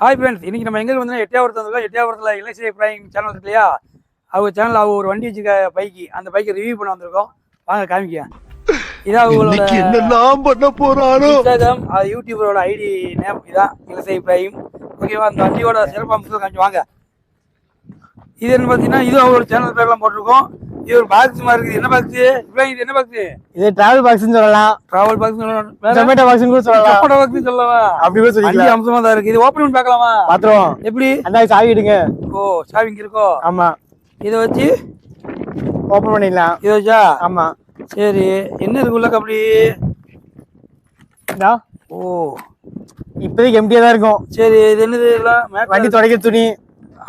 Hi friends இன்னைக்கு நம்ம எங்கே வந்து எட்டியாவரத்தில் இருக்கோம் எட்டியாவரத்தில் இலசிய பிராயிங் சேனல் இருக்கு இல்லையா? அவங்க சேனல் அவங்க ஒரு வண்டி வச்சுக்க பைக்கு அந்த பைக்கை ரிவ்யூ பண்ண வந்திருக்கோம். வாங்க காமிக்க இதான் அவங்களோட என்னெல்லாம் பண்ண போறானோ? இன்ஸ்டாகிராம் அது யூடியூபரோட ஐடி நேம் இதான் இலசை இப்ராஹிம் ஓகேவா அந்த வண்டியோட சிறப்பு அம்சம் காமிச்சு வாங்க. இது என்ன பார்த்தீங்கன்னா இது அவரோட சேனல் பேர்லாம் போட்டிருக்கோம். இது ஒரு பாக்ஸ் மாதிரி இருக்குது. என்ன பாக்ஸ் இது என்ன பாக்ஸ் இது டிராவல் பாக்ஸ்னு சொல்லலாம். டிராவல் பாக்ஸ் ஜொமேட்டோ பாக்ஸ்னு கூட சொல்லலாம். சப்போட்டா பாக்ஸ் சொல்லவா? அப்படி கூட வண்டி சொல்லிக்கலாம் அம்சமா தான் இருக்கு இது ஓப்பன் பண்ணி பார்க்கலாமா? பாத்துருவோம் எப்படி? அந்த சாவி எடுங்க ஓ சாவிங்க இருக்கோ? ஆமா. இதை வச்சு? ஓபன் பண்ணிடலாம். இதை வச்சா? ஆமா. சரி. என்ன இருக்கு உள்ள அப்படி? ஓ. இப்போதைக்கு எம்டியா தான் இருக்கும். சரி இது என்னது வண்டி துடைக்க துணி.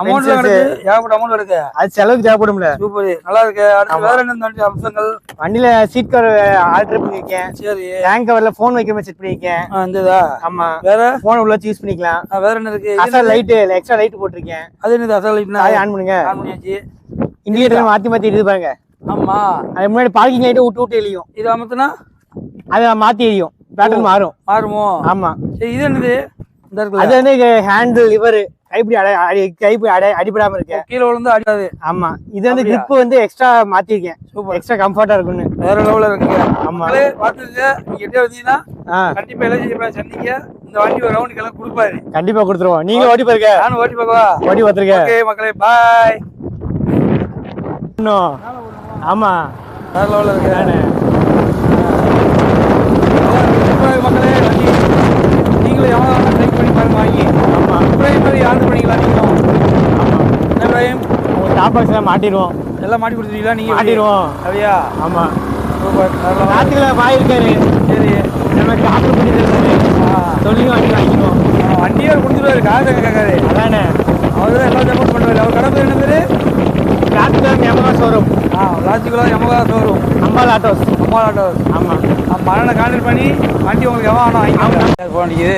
அமௌண்ட் ஏகப்பட்ட அமௌண்ட் கிடக்கு அது செலவுக்கு தேவைப்படும்ல. சூப்பர் நல்லா இருக்கு. அடுத்து வேற என்ன அம்சங்கள் வண்டியில சீட் கவர் ஆல்டர் பண்ணிருக்கேன். சரி. டேங்க் கவர்ல போன் வைக்கிற மாதிரி செட் பண்ணிருக்கேன். ஆமா. வேற? போன் உள்ள யூஸ் பண்ணிக்கலாம். வேற என்ன இருக்கு? அசல் லைட் எக்ஸ்ட்ரா லைட் போட்டிருக்கேன். அது என்னது? அசல் லைட்னா ஆன் பண்ணுங்க. ஆன் பண்ணியாச்சு. இண்டிகேட்டர் மாத்தி மாத்தி எரியுது பாருங்க. ஆமா. அது முன்னாடி பார்க்கிங் லைட் விட்டு விட்டு எரியும். இது அமர்த்தினா அது மாத்தி எரியும். பேட்டர்ன் மாறும். மாறுமோ? ஆமா. சரி இது என்னது? இந்த அது வந்து ஹேண்டில் லிவர் கைப்பிடி அடை அடி- கைப்பிடி அடை அடிபடாம இருக்கு கீழே விழுந்து அடிக்காது ஆமா. இது வந்து grip வந்து எக்ஸ்ட்ரா மாத்திருக்கேன். சூப்பர். எக்ஸ்ட்ரா கம்ஃபர்ட்டா இருக்கும்னு. வேற லெவல்ல இருக்குங்க. ஆமா. மக்களே பாத்துங்க நீங்க எட்டே வந்தீங்கன்னா ஆ. கண்டிப்பா எல்லாம் சந்திக்க இந்த வண்டி ஒரு ரவுண்டுக்கு எல்லாம் கொடுப்பாரு. கண்டிப்பா கொடுத்துருவோம். நீங்க ஓட்டி பாருங்க. நானும் ஓட்டி பார்க்கவா? ஓட்டி பார்த்துருக்க ஓகே மக்களே பாய் இன்னும். ஆமா. வேற லெவல்ல இருக்கு நானு. அதான் மக்களே வண்டி நீங்களும் எவ்வளோ ட்ரை பண்ணி பாருங்க வாங்கி ஆமா இப்ராஹிம் மாதிரி ஆர்டர் பண்ணிக்கலாம் நீங்களும் ஆமா என்ன இப்ராஹிம் எல்லாம் மாட்டிடுவோம். எல்லாம் மாட்டி கொடுத்துருவீங்களா நீங்க மாட்டிடுவோம். அப்படியா? ஆமா. சூப்பர். வேற level. ராத்திரில வாய் இருக்காரு. சரி. நமக்கு ஆர்டர் பண்ணி சொல்லி வாங்கி வாங்கிடுவோம். ஆ, வண்டியே அவர் கொடுத்துருவாரு. காசு கேட்காரு அதானே அவர் தான் எல்லாம் சப்போர்ட் பண்ணுவாரு அவர் கடை பேர் என்ன பேரு ராத்திரி Yamaha லாஜிக்கலாக Yamaha showroom Ambal autos Amma autos ஆமா. மரணை கான்டெக்ட் பண்ணி வண்டி உங்களுக்கு எவன் ஆனால் போக வேண்டியது?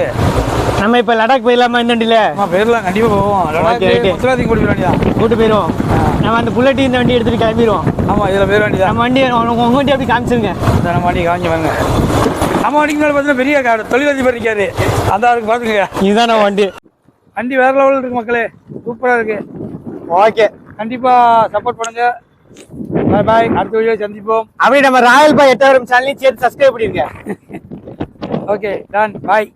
நம்ம இப்ப லடாக் போயிடலாமா இந்த வண்டியில? அம்மா பேர்லாம் கண்டிப்பாக போவோம். okay. முத்துராதிங்க கூட்டிட்டு வேண்டியதான் கூட்டு போயிடுவோம். நம்ம அந்த புல்லட் இந்த வண்டி எடுத்துட்டு கிளம்பிடுவோம். ஆமாம் இதில் பேர் வேண்டியதான் நம்ம வண்டி உங்க உங்க வண்டி அப்படி காமிச்சிருங்க. நம்ம வண்டி காமிச்சு வாங்க நம்ம வண்டிக்கு மேலே பார்த்தீங்கன்னா பெரிய கார் தொழிலதிபர் நிற்காரு அந்த ஆளுக்கு பார்த்துங்க இதுதான் நம்ம வண்டி. வண்டி வேற லெவலில் இருக்கு மக்களே. சூப்பராக இருக்கு. ஓகே. கண்டிப்பாக சப்போர்ட் பண்ணுங்க. பாய் பாய் அடுத்த வீடியோ சந்திப்போம். அப்படியே நம்ம ராயல் பாய் எட்டாயிரம் சேனலையும் சேர்த்து சப்ஸ்கிரைப் பண்ணிருங்க. ஓகே டன் பாய்